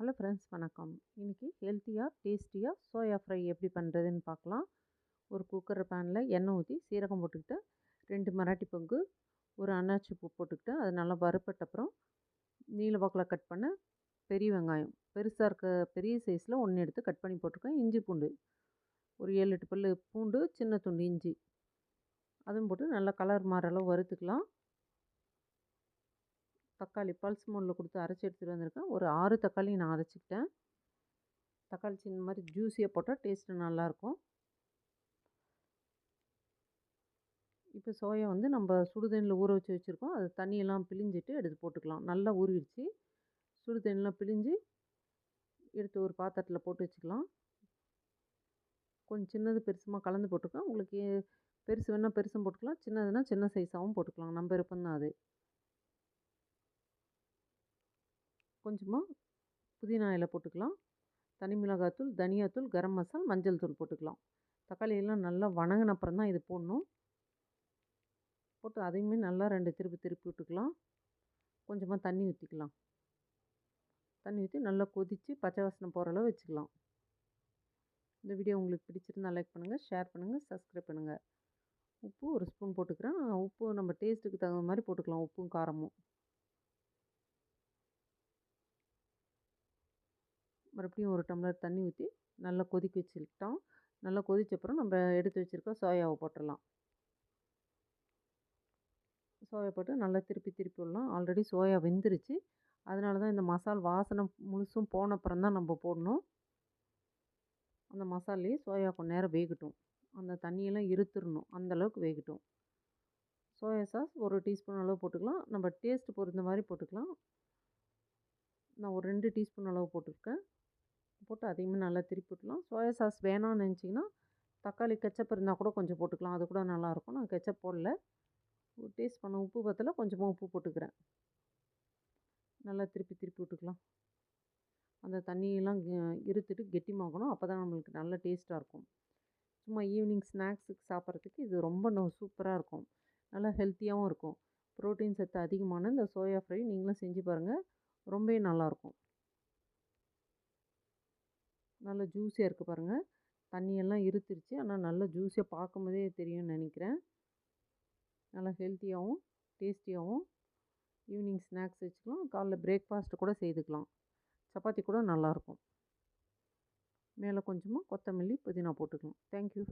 Hello friends வணக்கம். இன்றைக்கி ஹெல்த்தியாக டேஸ்டியாக சோயா ஃப்ரை எப்படி பண்ணுறதுன்னு பார்க்கலாம். ஒரு குக்கர் பேனில் எண்ணெய் ஊற்றி சீரகம் போட்டுக்கிட்டு ரெண்டு மராட்டி பங்கு ஒரு அன்னாச்சி பூ போட்டுக்கிட்டு அது நல்லா வறுப்பட்ட அப்புறம் நீல கட் பண்ண பெரிய வெங்காயம். பெருசாக இருக்க பெரிய சைஸில் ஒன்று எடுத்து கட் பண்ணி போட்டிருக்கேன். இஞ்சி பூண்டு ஒரு ஏழு எட்டு பல் பூண்டு சின்ன துண்டு இஞ்சி. அதுவும் போட்டு நல்லா கலர் மாறளவு வறுத்துக்கலாம். தக்காளி பல்ஸ் மோடில் கொடுத்து அரைச்சி எடுத்துகிட்டு வந்திருக்கேன். ஒரு ஆறு தக்காளி நான் அரைச்சிக்கிட்டேன். தக்காளி சின்ன மாதிரி ஜூஸியாக போட்டால் டேஸ்ட்டு நல்லாயிருக்கும் இப்போ சோயா வந்து நம்ம சுடுதண்ணில் ஊற வச்சு வச்சுருக்கோம். அது தண்ணியெல்லாம் பிழிஞ்சிட்டு எடுத்து போட்டுக்கலாம். நல்லா ஊறிடுச்சு. சுடுதண்ணிலாம் பிழிஞ்சு எடுத்து ஒரு பாத்திரத்தில் போட்டு வச்சுக்கலாம். கொஞ்சம் சின்னது பெருசுமாக கலந்து போட்டுக்கலாம். உங்களுக்கு பெருசு வேணால் பெருசும் போட்டுக்கலாம். சின்னதுன்னா சின்ன சைஸாகவும் போட்டுக்கலாம். நம்ம விருப்பம்தான் அது. கொஞ்சமாக புதினா இலை போட்டுக்கலாம். தனி மிளகாத்தூள் தனியாத்தூள் கரம் மசால் மஞ்சள் தூள் போட்டுக்கலாம். தக்காளி எல்லாம் நல்லா வணங்கின அப்புறம் தான் இது போடணும். போட்டு அதையுமே நல்லா ரெண்டு திருப்பி திருப்பி விட்டுக்கலாம். கொஞ்சமாக தண்ணி ஊற்றிக்கலாம் தண்ணி ஊற்றி நல்லா கொதித்து பச்சை வாசனை போகிற அளவு வச்சுக்கலாம். இந்த வீடியோ உங்களுக்கு பிடிச்சிருந்தால் லைக் பண்ணுங்கள் ஷேர் பண்ணுங்கள் சப்ஸ்கிரைப் பண்ணுங்கள் உப்பு ஒரு ஸ்பூன் போட்டுக்கிறேன். உப்பு நம்ம டேஸ்ட்டுக்கு தகுந்த மாதிரி போட்டுக்கலாம். உப்பும் காரமும். மறுபடியும் ஒரு டம்ளர் தண்ணி ஊற்றி நல்லா கொதிக்க வச்சுக்கிட்டோம். நல்லா கொதிச்சப்புறம் நம்ம எடுத்து வச்சுருக்க சோயாவை போட்டுடலாம். சோயா போட்டு நல்லா திருப்பி திருப்பி விடலாம். ஆல்ரெடி சோயா வெந்துருச்சு. அதனால தான் இந்த மசால் வாசனை முழுசும் போன அப்புறம் தான் நம்ம போடணும். அந்த மசாலையே சோயா கொஞ்ச நேரம் வேகட்டும். அந்த தண்ணியெல்லாம் இருத்துடணும் அந்தளவுக்கு வேகட்டும். சோயா சாஸ் ஒரு டீஸ்பூன் அளவு போட்டுக்கலாம். நம்ம டேஸ்ட் பொறுத்த மாதிரி போட்டுக்கலாம். நான் ஒரு ரெண்டு டீஸ்பூன் அளவு போட்டிருக்கேன். போட்டு அதையுமே நல்லா திருப்பி விட்டுலாம் சோயா சாஸ் வேணாம்னு நினச்சிங்கன்னா தக்காளி கெச்சப் இருந்தால் கூட கொஞ்சம் போட்டுக்கலாம். அது கூட நல்லாயிருக்கும் நான் கெச்சப் போடல. டேஸ்ட் பண்ண உப்பு பற்றல கொஞ்சமாக உப்பு போட்டுக்கிறேன். நல்லா திருப்பி திருப்பி விட்டுக்கலாம். அந்த தண்ணியெல்லாம் இருத்துட்டு கெட்டிமாகணும். அப்போ தான் நம்மளுக்கு நல்ல டேஸ்ட்டாக இருக்கும். சும்மா ஈவினிங் ஸ்நாக்ஸுக்கு சாப்பிட்றதுக்கு இது ரொம்ப சூப்பராக இருக்கும். நல்லா ஹெல்த்தியாகவும் இருக்கும். ப்ரோட்டீன் சத்து அதிகமான இந்த சோயா ஃப்ரை நீங்களும் செஞ்சு பாருங்கள் ரொம்பவே நல்லாயிருக்கும் நல்லா ஜூஸியாக இருக்குது பாருங்கள் தண்ணியெல்லாம் இருத்துருச்சு. ஆனால் நல்லா ஜூஸியாக பார்க்கும்போதே தெரியும்னு நினைக்கிறேன். நல்லா ஹெல்த்தியாகவும் டேஸ்டியாகவும் ஈவினிங் ஸ்நாக்ஸ் வச்சுக்கலாம். காலைல பிரேக்ஃபாஸ்ட்டு கூட செய்துக்கலாம். சப்பாத்தி கூட நல்லாயிருக்கும் மேலே கொஞ்சமாக கொத்தமல்லி புதினா போட்டுக்கலாம். தேங்க்யூ.